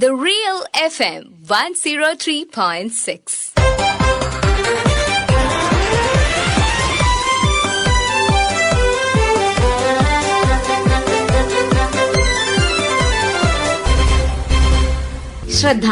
The Real FM 103.6. ശ്രദ്ധ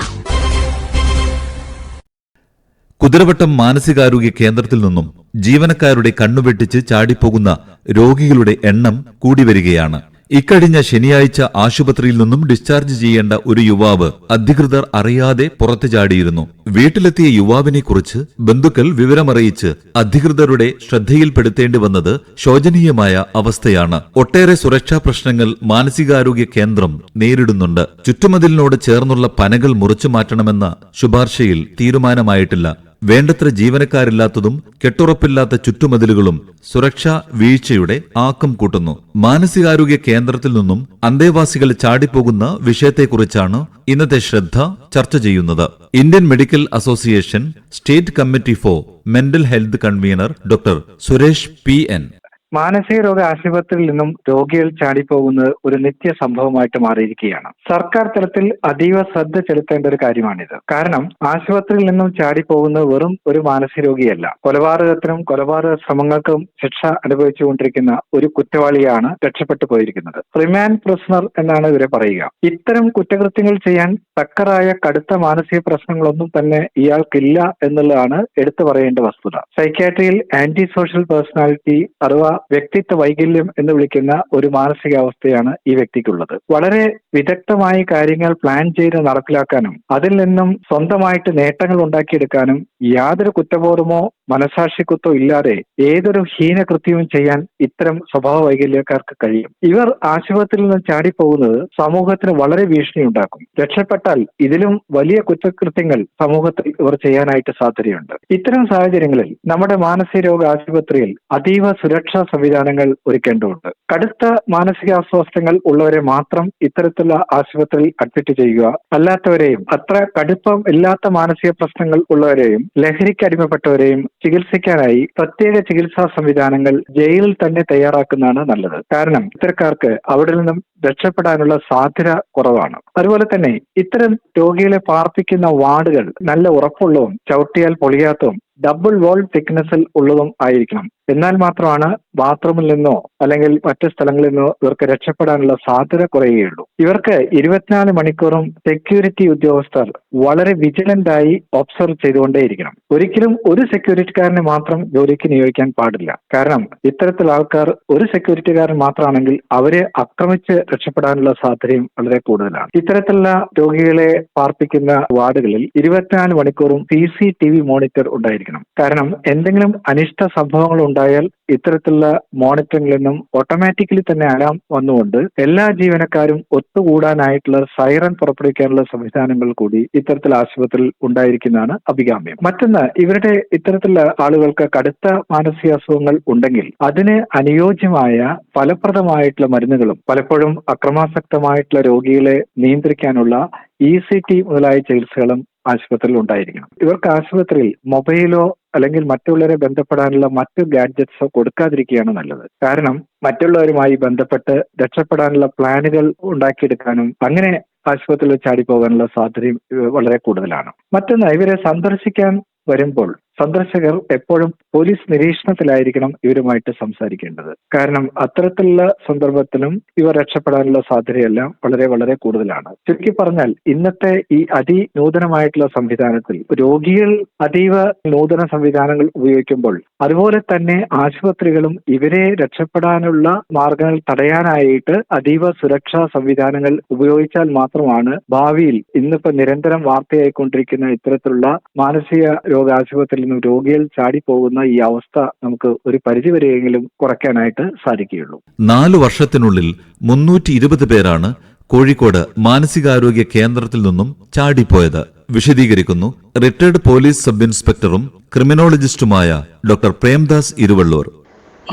കുതിരവട്ടം മാനസികാരോഗ്യ കേന്ദ്രത്തിൽ നിന്നും ജീവനക്കാരുടെ കണ്ണുവെട്ടിച്ച് ചാടിപ്പോകുന്ന രോഗികളുടെ എണ്ണം കൂടി വരികയാണ് ഇക്കഴിഞ്ഞ ശനിയാഴ്ച ആശുപത്രിയിൽ നിന്നും ഡിസ്ചാർജ് ചെയ്യേണ്ട ഒരു യുവാവ് അധികൃതർ അറിയാതെ പുറത്തു ചാടിയിരുന്നു. വീട്ടിലെത്തിയ യുവാവിനെക്കുറിച്ച് ബന്ധുക്കൾ വിവരമറിയിച്ച് അധികൃതരുടെ ശ്രദ്ധയിൽപ്പെടുത്തേണ്ടി വന്നത് ശോചനീയമായ അവസ്ഥയാണ്. ഒട്ടേറെ സുരക്ഷാ പ്രശ്നങ്ങൾ മാനസികാരോഗ്യ കേന്ദ്രം നേരിടുന്നുണ്ട്. ചുറ്റുമതിലിനോട് ചേർന്നുള്ള പനകൾ മുറിച്ചു മാറ്റണമെന്ന ശുപാർശയിൽ തീരുമാനമായിട്ടില്ല. വേണ്ടത്ര ജീവനക്കാരില്ലാത്തതും കെട്ടുറപ്പില്ലാത്ത ചുറ്റുമതിലുകളും സുരക്ഷാ വീഴ്ചയുടെ ആക്കം കൂട്ടുന്നു. മാനസികാരോഗ്യ കേന്ദ്രത്തിൽ നിന്നും അന്തേവാസികൾ ചാടിപ്പോകുന്ന വിഷയത്തെക്കുറിച്ചാണ് ഇന്നത്തെ ശ്രദ്ധ ചർച്ച ചെയ്യുന്നത്. Indian medical association state committee for mental health convener doctor Suresh P N. മാനസിക രോഗ ആശുപത്രിയിൽ നിന്നും രോഗികൾ ചാടിപ്പോകുന്നത് ഒരു നിത്യ സംഭവമായിട്ട് മാറിയിരിക്കുകയാണ്. സർക്കാർ തലത്തിൽ അതീവ ശ്രദ്ധ ചെലുത്തേണ്ട ഒരു കാര്യമാണിത്. കാരണം ആശുപത്രിയിൽ നിന്നും ചാടിപ്പോകുന്നത് വെറും ഒരു മാനസിക രോഗിയല്ല. കൊലപാതകത്തിനും കൊലപാതക ശ്രമങ്ങൾക്കും ശിക്ഷ അനുഭവിച്ചുകൊണ്ടിരിക്കുന്ന ഒരു കുറ്റവാളിയാണ് രക്ഷപ്പെട്ടു പോയിരിക്കുന്നത്. റിമാൻഡ് പ്രിസണർ എന്നാണ് ഇവരെ പറയുക. ഇത്തരം കുറ്റകൃത്യങ്ങൾ ചെയ്യാൻ തക്കറായ കടുത്ത മാനസിക പ്രശ്നങ്ങളൊന്നും തന്നെ ഇയാൾക്കില്ല എന്നുള്ളതാണ് എടുത്തു പറയേണ്ട വസ്തുത. സൈക്യാട്രിയിൽ ആന്റി സോഷ്യൽ പേഴ്സണാലിറ്റി അഥവാ വ്യക്തിത്വ വൈകല്യം എന്ന് വിളിക്കുന്ന ഒരു മാനസികാവസ്ഥയാണ് ഈ വ്യക്തിക്കുള്ളത്. വളരെ വിദഗ്ധമായി കാര്യങ്ങൾ പ്ലാൻ ചെയ്ത് നടപ്പിലാക്കാനും അതിൽ നിന്നും സ്വന്തമായിട്ട് നേട്ടങ്ങൾ ഉണ്ടാക്കിയെടുക്കാനും യാതൊരു കുറ്റബോധമോ മനസാക്ഷിക്കുത്തോ ഇല്ലാതെ ഏതൊരു ഹീനകൃത്യവും ചെയ്യാൻ ഇത്തരം സ്വഭാവ വൈകല്യക്കാർക്ക് കഴിയും. ഇവർ ആശുപത്രിയിൽ നിന്ന് ചാടിപ്പോകുന്നത് സമൂഹത്തിന് വളരെ ഭീഷണി ഉണ്ടാക്കും രക്ഷപ്പെട്ടാൽ ഇതിലും വലിയ കുറ്റകൃത്യങ്ങൾ സമൂഹത്തിൽ ഇവർ ചെയ്യാനായിട്ട് സാധ്യതയുണ്ട്. ഇത്തരം സാഹചര്യങ്ങളിൽ നമ്മുടെ മാനസിക രോഗ ആശുപത്രിയിൽ അതീവ സുരക്ഷാ സംവിധാനങ്ങൾ ഒരുക്കേണ്ടതുണ്ട്. കടുത്ത മാനസികാസ്വാസ്ഥ്യങ്ങൾ ഉള്ളവരെ മാത്രം ഇത്തരത്തിലുള്ള ആശുപത്രിയിൽ അഡ്മിറ്റ് ചെയ്യുക അല്ലാത്തവരെയും അത്ര കടുപ്പം ഇല്ലാത്ത മാനസിക പ്രശ്നങ്ങൾ ഉള്ളവരെയും ലഹരിക്ക് അടിമപ്പെട്ടവരെയും ചികിത്സിക്കാനായി പ്രത്യേക ചികിത്സാ സംവിധാനങ്ങൾ ജയിലിൽ തന്നെ തയ്യാറാക്കുന്നതാണ് നല്ലത്. കാരണം ഇത്തരക്കാർക്ക് അവിടെ നിന്നും രക്ഷപ്പെടാനുള്ള സാധ്യത കുറവാണ്. അതുപോലെ തന്നെ ഇത്തരം രോഗികളെ പാർപ്പിക്കുന്ന വാർഡുകൾ നല്ല ഉറപ്പുള്ളതും ചവിട്ടിയാൽ പൊളിയാത്തതും ഡബിൾ വോൾ തിക്നെസ്സിൽ ഉള്ളതും ആയിരിക്കണം. എന്നാൽ മാത്രമാണ് ബാത്റൂമിൽ നിന്നോ അല്ലെങ്കിൽ മറ്റ് സ്ഥലങ്ങളിൽ നിന്നോ ഇവർക്ക് രക്ഷപ്പെടാനുള്ള സാധ്യത കുറയുകയുള്ളൂ. ഇവർക്ക് ഇരുപത്തിനാല് മണിക്കൂറും സെക്യൂരിറ്റി ഉദ്യോഗസ്ഥർ വളരെ വിജിലന്റ് ആയി ഒബ്സർവ് ചെയ്തുകൊണ്ടേയിരിക്കണം. ഒരിക്കലും ഒരു സെക്യൂരിറ്റിക്കാരനെ മാത്രം ജോലിക്ക് നിയോഗിക്കാൻ പാടില്ല. കാരണം ഇത്തരത്തിൽ ആൾക്കാർ ഒരു സെക്യൂരിറ്റിക്കാരൻ മാത്രമാണെങ്കിൽ അവരെ ആക്രമിച്ച് രക്ഷപ്പെടാനുള്ള സാധ്യതയും വളരെ കൂടുതലാണ്. ഇത്തരത്തിലുള്ള രോഗികളെ പാർപ്പിക്കുന്ന വാർഡുകളിൽ ഇരുപത്തിനാല് മണിക്കൂറും C C T V monitor ഉണ്ടായിരിക്കണം കാരണം എന്തെങ്കിലും അനിഷ്ട സംഭവങ്ങൾ ഉണ്ടായാൽ ഇത്തരത്തിലുള്ള മോണിറ്ററിംഗിൽ നിന്നും ഓട്ടോമാറ്റിക്കലി തന്നെ അലാം വന്നുകൊണ്ട് എല്ലാ ജീവനക്കാരും ഒത്തുകൂടാനായിട്ടുള്ള സൈറൻ പുറപ്പെടുവിക്കാനുള്ള സംവിധാനങ്ങൾ കൂടി ഇത്തരത്തിൽ ആശുപത്രിയിൽ ഉണ്ടായിരിക്കുന്നതാണ് അഭികാമ്യം. മറ്റൊന്ന് ഇവരുടെ ഇത്തരത്തിലുള്ള ആളുകൾക്ക് കടുത്ത മാനസിക അസുഖങ്ങൾ ഉണ്ടെങ്കിൽ അതിന് അനുയോജ്യമായ ഫലപ്രദമായിട്ടുള്ള മരുന്നുകളും പലപ്പോഴും അക്രമാസക്തമായിട്ടുള്ള രോഗികളെ നിയന്ത്രിക്കാനുള്ള ഇ സി ടി മുതലായ ചികിത്സകളും ആശുപത്രിയിൽ ഉണ്ടായിരിക്കണം. ഇവർക്ക് ആശുപത്രിയിൽ മൊബൈലോ അല്ലെങ്കിൽ മറ്റുള്ളവരെ ബന്ധപ്പെടാനുള്ള മറ്റു ഗാഡ്ജറ്റ്സോ കൊടുക്കാതിരിക്കുകയാണ് നല്ലത്. കാരണം മറ്റുള്ളവരുമായി ബന്ധപ്പെട്ട് രക്ഷപ്പെടാനുള്ള പ്ലാനുകൾ ഉണ്ടാക്കിയെടുക്കാനും അങ്ങനെ ആശുപത്രിയിൽ ചാടിപ്പോകാനുള്ള സാധ്യത വളരെ കൂടുതലാണ്. മറ്റൊന്ന് ഇവരെ സന്ദർശിക്കാൻ വരുമ്പോൾ സന്ദർശകർ എപ്പോഴും പോലീസ് നിരീക്ഷണത്തിലായിരിക്കണം ഇവരുമായിട്ട് സംസാരിക്കേണ്ടത്. കാരണം അത്തരത്തിലുള്ള സന്ദർഭത്തിലും ഇവർ രക്ഷപ്പെടാനുള്ള സാധ്യതയെല്ലാം വളരെ വളരെ കൂടുതലാണ്. ചുരുക്കി പറഞ്ഞാൽ ഇന്നത്തെ ഈ അതിനൂതനമായിട്ടുള്ള സംവിധാനത്തിൽ രോഗികൾ അതീവ നൂതന സംവിധാനങ്ങൾ ഉപയോഗിക്കുമ്പോൾ അതുപോലെ തന്നെ ആശുപത്രികളും ഇവരെ രക്ഷപ്പെടാനുള്ള മാർഗങ്ങൾ തടയാനായിട്ട് അതീവ സുരക്ഷാ സംവിധാനങ്ങൾ ഉപയോഗിച്ചാൽ മാത്രമാണ് ഭാവിയിൽ ഇന്നിപ്പോ നിരന്തരം വാർത്തയായിക്കൊണ്ടിരിക്കുന്ന ഇത്തരത്തിലുള്ള മാനസിക രോഗ ആശുപത്രിയിൽ നിന്നും രോഗികൾ ചാടിപ്പോകുന്ന ഈ അവസ്ഥ നമുക്ക് ഒരു പരിധിവരെയെങ്കിലും കുറയ്ക്കാനായിട്ട് സാധിക്കുകയുള്ളൂ. നാല് വർഷത്തിനുള്ളിൽ മുന്നൂറ്റി ഇരുപത് പേരാണ് കോഴിക്കോട് മാനസികാരോഗ്യ കേന്ദ്രത്തിൽ നിന്നും ചാടിപ്പോയത്. വിശദീകരിക്കുന്നു റിട്ടയർഡ് പോലീസ് സബ് ഇൻസ്പെക്ടറും ക്രിമിനോളജിസ്റ്റുമായ ഡോക്ടർ പ്രേംദാസ് ഇരുവള്ളൂർ.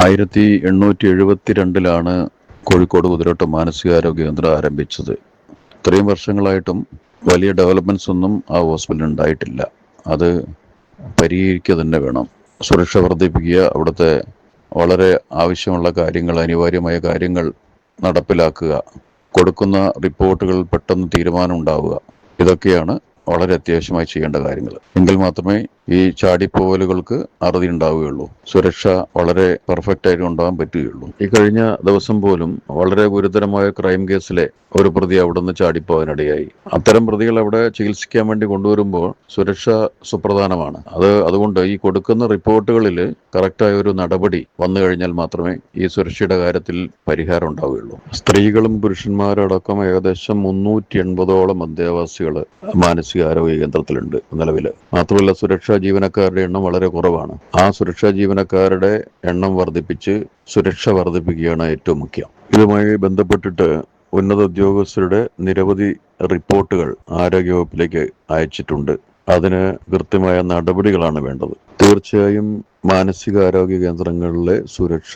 ആയിരത്തി എണ്ണൂറ്റി എഴുപത്തിരണ്ടിലാണ് കോഴിക്കോട് കുതിരോട്ടം മാനസികാരോഗ്യ കേന്ദ്രം ആരംഭിച്ചത്. ഇത്രയും വർഷങ്ങളായിട്ടും വലിയ ഡെവലപ്മെന്റ്സ് ഒന്നും ആ ഹോസ്പിറ്റലിൽ ഉണ്ടായിട്ടില്ല. അത് പരിഹരിക്കുക തന്നെ വേണം. സുരക്ഷ വർദ്ധിപ്പിക്കുക അവിടുത്തെ വളരെ ആവശ്യമുള്ള കാര്യങ്ങൾ അനിവാര്യമായ കാര്യങ്ങൾ നടപ്പിലാക്കുക കൊടുക്കുന്ന റിപ്പോർട്ടുകൾ പെട്ടെന്ന് തീരുമാനം ഉണ്ടാവുക. ഇതൊക്കെയാണ് വളരെ അത്യാവശ്യമായി ചെയ്യേണ്ട കാര്യങ്ങൾ. എങ്കിൽ മാത്രമേ ഈ ചാടിപ്പോവലുകൾക്ക് അറുതി ഉണ്ടാവുകയുള്ളൂ. സുരക്ഷ വളരെ പെർഫെക്റ്റ് ആയിട്ട് ഉണ്ടാകാൻ പറ്റുകയുള്ളൂ. ഈ കഴിഞ്ഞ ദിവസം പോലും വളരെ ഗുരുതരമായ ക്രൈം കേസിലെ ഒരു പ്രതി അവിടെ നിന്ന് ചാടിപ്പോവാനിടയായി അത്തരം പ്രതികൾ അവിടെ ചികിത്സിക്കാൻ വേണ്ടി കൊണ്ടുവരുമ്പോൾ സുരക്ഷ സുപ്രധാനമാണ്. അത് അതുകൊണ്ട് ഈ കൊടുക്കുന്ന റിപ്പോർട്ടുകളിൽ കറക്റ്റായ ഒരു നടപടി വന്നു കഴിഞ്ഞാൽ മാത്രമേ ഈ സുരക്ഷയുടെ കാര്യത്തിൽ പരിഹാരം ഉണ്ടാവുകയുള്ളൂ. സ്ത്രീകളും പുരുഷന്മാരടക്കം ഏകദേശം മുന്നൂറ്റി എൺപതോളം അന്തേവാസികൾ മാനസികാരോഗ്യ കേന്ദ്രത്തിലുണ്ട് നിലവിൽ മാത്രമല്ല സുരക്ഷാ ജീവനക്കാരുടെ എണ്ണം വളരെ കുറവാണ്. ആ സുരക്ഷാ ജീവനക്കാരുടെ എണ്ണം വർദ്ധിപ്പിച്ച് സുരക്ഷ വർദ്ധിപ്പിക്കുകയാണ് ഏറ്റവും മുഖ്യം. ഇതുമായി ബന്ധപ്പെട്ടിട്ട് ഉന്നത ഉദ്യോഗസ്ഥരുടെ നിരവധി റിപ്പോർട്ടുകൾ ആരോഗ്യവകുപ്പിലേക്ക് അയച്ചിട്ടുണ്ട്. അതിന് കൃത്യമായ നടപടികളാണ് വേണ്ടത്. തീർച്ചയായും മാനസികാരോഗ്യ കേന്ദ്രങ്ങളിലെ സുരക്ഷ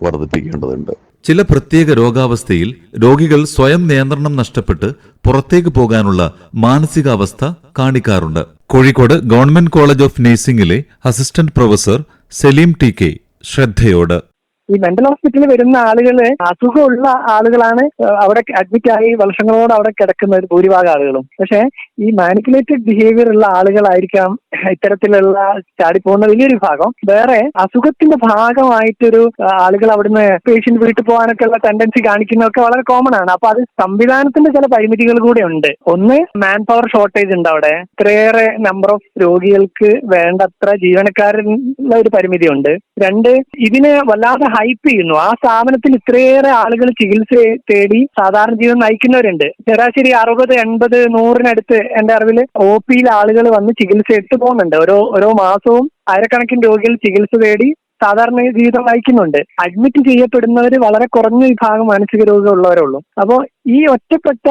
വർദ്ധിപ്പിക്കേണ്ടതുണ്ട്. ചില പ്രത്യേക രോഗാവസ്ഥയിൽ രോഗികൾ സ്വയം നിയന്ത്രണം നഷ്ടപ്പെട്ട് പുറത്തേക്ക് പോകാനുള്ള മാനസികാവസ്ഥ കാണിക്കാറുണ്ട്. Kozhikode government college of നഴ്സിംഗിലെ assistant professor Saleem T K ശ്രദ്ധയോട്. ഈ മെന്റൽ ഹോസ്പിറ്റലിൽ വരുന്ന ആളുകൾ അസുഖമുള്ള ആളുകളാണ് അവിടെ അഡ്മിറ്റ് ആയി വർഷങ്ങളോട് അവിടെ കിടക്കുന്ന ഒരു ഭൂരിഭാഗം ആളുകളും. പക്ഷെ ഈ മാനിപ്പുലേറ്റഡ് ബിഹേവിയർ ഉള്ള ആളുകളായിരിക്കാം ഇത്തരത്തിലുള്ള ചാടിപ്പോകുന്ന വലിയൊരു ഭാഗം. വേറെ അസുഖത്തിന്റെ ഭാഗമായിട്ടൊരു ആളുകൾ അവിടുന്ന് പേഷ്യന്റ് വീട്ടിൽ പോകാനൊക്കെ ഉള്ള ടെൻഡൻസി കാണിക്കുന്നതൊക്കെ വളരെ കോമൺ ആണ്. അപ്പൊ അത് സംവിധാനത്തിന്റെ ചില പരിമിതികൾ കൂടെ ഉണ്ട്. ഒന്ന് മാൻ പവർ ഷോർട്ടേജ് ഉണ്ട് അവിടെ. ഇത്രയേറെ നമ്പർ ഓഫ് രോഗികൾക്ക് വേണ്ടത്ര ജീവനക്കാരുള്ള ഒരു പരിമിതി ഉണ്ട്. രണ്ട് ഇതിന് വല്ലാതെ ഹൈപ്പ് ചെയ്യുന്നു. ആ സ്ഥാപനത്തിൽ ഇത്രയേറെ ആളുകൾ ചികിത്സ തേടി സാധാരണ ജീവിതം നയിക്കുന്നവരുണ്ട്. ശരാശരി അറുപത് എൺപത് നൂറിനടുത്ത് എന്റെ അറിവിൽ ഒ പിയിൽ ആളുകൾ വന്ന് ചികിത്സ എടുത്തു പോകുന്നുണ്ട്. ഓരോ ഓരോ മാസവും ആയിരക്കണക്കിന് രോഗികൾ ചികിത്സ തേടി സാധാരണ ജീവിതം നയിക്കുന്നുണ്ട്. അഡ്മിറ്റ് ചെയ്യപ്പെടുന്നവർ വളരെ കുറഞ്ഞ വിഭാഗം മാനസിക രോഗമുള്ളവരുള്ളൂ അപ്പോൾ ഈ ഒറ്റപ്പെട്ട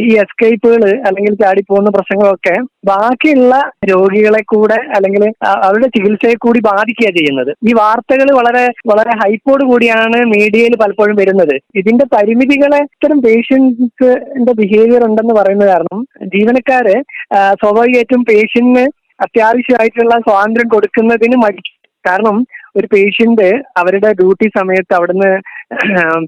ഈ എസ്കേപ്പുകൾ അല്ലെങ്കിൽ ചാടിപ്പോകുന്ന പ്രശ്നങ്ങളൊക്കെ ബാക്കിയുള്ള രോഗികളെ കൂടെ അല്ലെങ്കിൽ അവരുടെ ചികിത്സയെ കൂടി ബാധിക്കുക ചെയ്യുന്നത്. ഈ വാർത്തകൾ വളരെ വളരെ ഹൈപ്പോട് കൂടിയാണ് മീഡിയയിൽ പലപ്പോഴും വരുന്നത്. ഇതിന്റെ പരിമിതികളെ ഇത്തരം പേഷ്യൻസിന്റെ ബിഹേവിയർ ഉണ്ടെന്ന് പറയുന്ന കാരണം ജീവനക്കാര് സ്വാഭാവികമായിട്ടും പേഷ്യന്റിന് അത്യാവശ്യമായിട്ടുള്ള സ്വാതന്ത്ര്യം കൊടുക്കുന്നതിന് മടിക്കും കാരണം ഒരു പേഷ്യന്റ് അവരുടെ ഡ്യൂട്ടി സമയത്ത് അവിടുന്ന്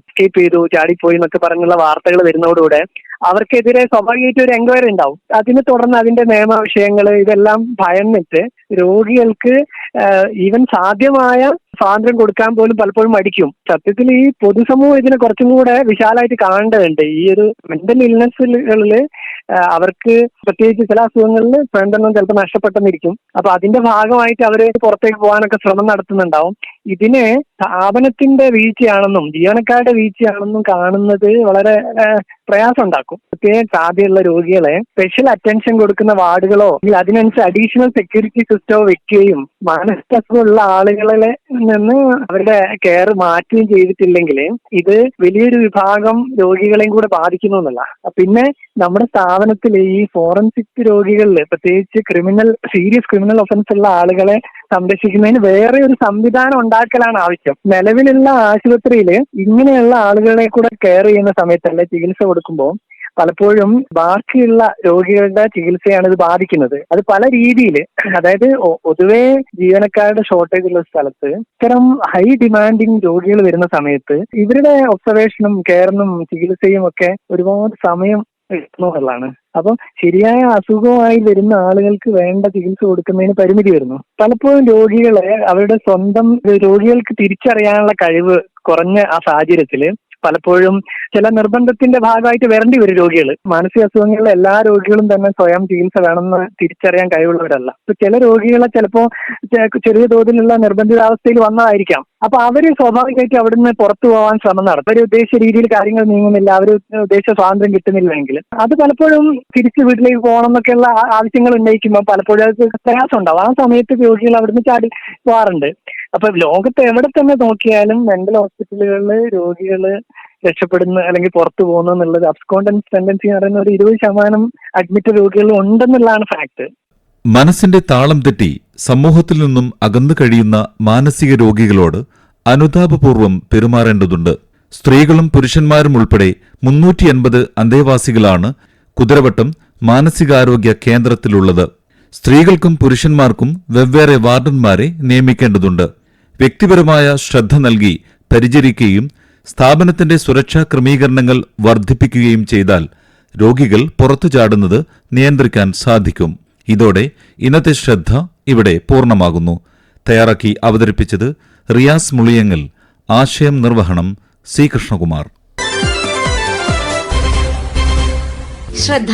സ്കേപ്പ് ചെയ്തു ചാടിപ്പോയി എന്നൊക്കെ പറഞ്ഞുള്ള വാർത്തകൾ വരുന്നതോടുകൂടെ അവർക്കെതിരെ സ്വാഭാവികമായിട്ട് ഒരു എൻക്വയറി ഉണ്ടാവും. അതിനെ തുടർന്ന് അതിന്റെ നിയമ വിഷയങ്ങൾ ഇതെല്ലാം ഭയന്നിട്ട് രോഗികൾക്ക് ഈവൻ സാധ്യമായ സ്വാതന്ത്ര്യം കൊടുക്കാൻ പോലും പലപ്പോഴും മടിക്കും. സത്യത്തിൽ ഈ പൊതുസമൂഹം ഇതിനെ കുറച്ചും കൂടെ വിശാലമായിട്ട് കാണേണ്ടതുണ്ട്. ഈ ഒരു മെന്റൽ ഇൽനെസ്സുകളിൽ അവർക്ക് പ്രത്യേകിച്ച് ചില അസുഖങ്ങളിൽ സ്വയംതരണം ചിലപ്പോൾ നഷ്ടപ്പെട്ടെന്നിരിക്കും. അപ്പൊ അതിന്റെ ഭാഗമായിട്ട് അവർ പുറത്തേക്ക് പോകാനൊക്കെ ശ്രമം നടത്തുന്നുണ്ടാവും. ഇതിനെ സ്ഥാപനത്തിന്റെ വീഴ്ചയാണെന്നും ജീവനക്കാരുടെ വീഴ്ചയാണെന്നും കാണുന്നത് വളരെ പ്രയാസം ഉണ്ടാക്കും പ്രത്യേക സാധ്യതയുള്ള രോഗികളെ സ്പെഷ്യൽ അറ്റൻഷൻ കൊടുക്കുന്ന വാർഡുകളോ അതിനനുസരിച്ച് അഡീഷണൽ സെക്യൂരിറ്റി സിസ്റ്റമോ വെക്കുകയും മാനസിക ആളുകളിൽ ആളുകളെ നിന്ന് അവരുടെ കെയർ മാറ്റുകയും ചെയ്തിട്ടില്ലെങ്കിൽ ഇത് വലിയൊരു വിഭാഗം രോഗികളെയും കൂടെ ബാധിക്കുന്നു എന്നല്ല. പിന്നെ നമ്മുടെ സ്ഥാപനത്തിൽ ഈ ഫോറൻസിക് രോഗികളിൽ പ്രത്യേകിച്ച് ക്രിമിനൽ സീരിയസ് ക്രിമിനൽ ഒഫൻസ് ഉള്ള ആളുകളെ സംരക്ഷിക്കുന്നതിന് വേറെ ഒരു സംവിധാനം ഉണ്ടാക്കലാണ് ആവശ്യം. നിലവിലുള്ള ആശുപത്രിയിൽ ഇങ്ങനെയുള്ള ആളുകളെ കൂടെ കെയർ ചെയ്യുന്ന സമയത്തല്ല ചികിത്സ കൊടുക്കുമ്പോൾ പലപ്പോഴും ബാക്കിയുള്ള രോഗികളുടെ ചികിത്സയാണ് ഇത് ബാധിക്കുന്നത്. അത് പല രീതിയിൽ അതായത് പൊതുവെ ജീവനക്കാരുടെ ഷോർട്ടേജ് ഉള്ള സ്ഥലത്ത് ഇത്തരം ഹൈ ഡിമാൻഡിങ് രോഗികൾ വരുന്ന സമയത്ത് ഇവരുടെ ഒബ്സർവേഷനും കെയറിനും ചികിത്സയും ഒക്കെ ഒരുപാട് സമയം എന്നുള്ളതാണ് അപ്പം ശരിയായ അസുഖമായി വരുന്ന ആളുകൾക്ക് വേണ്ട ചികിത്സ കൊടുക്കുന്നതിന് പരിമിതി വരുന്നു. പലപ്പോഴും രോഗികളെ അവരുടെ സ്വന്തം രോഗികൾക്ക് തിരിച്ചറിയാനുള്ള കഴിവ് കുറഞ്ഞ ആ സാഹചര്യത്തിൽ പലപ്പോഴും ചില നിർബന്ധത്തിന്റെ ഭാഗമായിട്ട് വരേണ്ടി വരും രോഗികൾ. മാനസിക അസുഖങ്ങളിലെ എല്ലാ രോഗികളും തന്നെ സ്വയം ചികിത്സ വേണമെന്ന് തിരിച്ചറിയാൻ കഴിവുള്ളവരല്ല. ഇപ്പൊ ചില രോഗികളെ ചിലപ്പോ ചെറിയ തോതിലുള്ള നിർബന്ധിതാവസ്ഥയിൽ വന്നതായിരിക്കാം അപ്പൊ അവർ സ്വാഭാവികമായിട്ട് അവിടുന്ന് പുറത്തു പോകാൻ ശ്രമം നടത്തും. അവർ ഉദ്ദേശിച്ച രീതിയിൽ കാര്യങ്ങൾ നീങ്ങുന്നില്ല. അവർ ഉദ്ദേശിച്ച സ്വാതന്ത്ര്യം കിട്ടുന്നില്ലെങ്കിൽ. അത് പലപ്പോഴും തിരിച്ച് വീട്ടിലേക്ക് പോകണം എന്നൊക്കെയുള്ള ആവശ്യങ്ങൾ ഉന്നയിക്കുമ്പോൾ പലപ്പോഴും അത് പ്രയാസം ഉണ്ടാവും ആ സമയത്ത് രോഗികൾ അവിടുന്ന് ചാടി പോകാറുണ്ട് അപ്പൊ ലോകത്ത് എവിടെ തന്നെ നോക്കിയാലും മെന്റൽ ഹോസ്പിറ്റലുകളിൽ രോഗികൾ രക്ഷപ്പെടുന്ന അല്ലെങ്കിൽ പുറത്തു പോകുന്നു എന്നുള്ളത് അബ്സ്കോണ്ടൻസ് ടെൻഡൻസി എന്ന് പറയുന്ന ഒരു ഇരുപത് ശതമാനം അഡ്മിറ്റ് രോഗികൾ ഉണ്ടെന്നുള്ളതാണ് ഫാക്ട് മനസ്സിന്റെ താളം തെറ്റി സമൂഹത്തിൽ നിന്നും അകന്നു കഴിയുന്ന മാനസിക രോഗികളോട് അനുതാപപൂർവം പെരുമാറേണ്ടതുണ്ട്. സ്ത്രീകളും പുരുഷന്മാരും ഉൾപ്പെടെ മുന്നൂറ്റി എൺപത് അന്തേവാസികളാണ് കുതിരവട്ടം മാനസികാരോഗ്യ കേന്ദ്രത്തിലുള്ളത്. സ്ത്രീകൾക്കും പുരുഷന്മാർക്കും വെവ്വേറെ വാർഡന്മാരെ നിയമിക്കേണ്ടതുണ്ട്. വ്യക്തിപരമായ ശ്രദ്ധ നൽകി പരിചരിക്കുകയും സ്ഥാപനത്തിന്റെ സുരക്ഷാ ക്രമീകരണങ്ങൾ വർദ്ധിപ്പിക്കുകയും ചെയ്താൽ രോഗികൾ പുറത്തു ചാടുന്നത് നിയന്ത്രിക്കാൻ സാധിക്കും. ഇതോടെ ഇന്നത്തെ ശ്രദ്ധ ഇവിടെ പൂർണമാകുന്നു. തയ്യാറാക്കി അവതരിപ്പിച്ചത് റിയാസ് മുളിയങ്ങൽ. ആശയം നിർവഹണം സി കൃഷ്ണകുമാർ. ശ്രദ്ധ.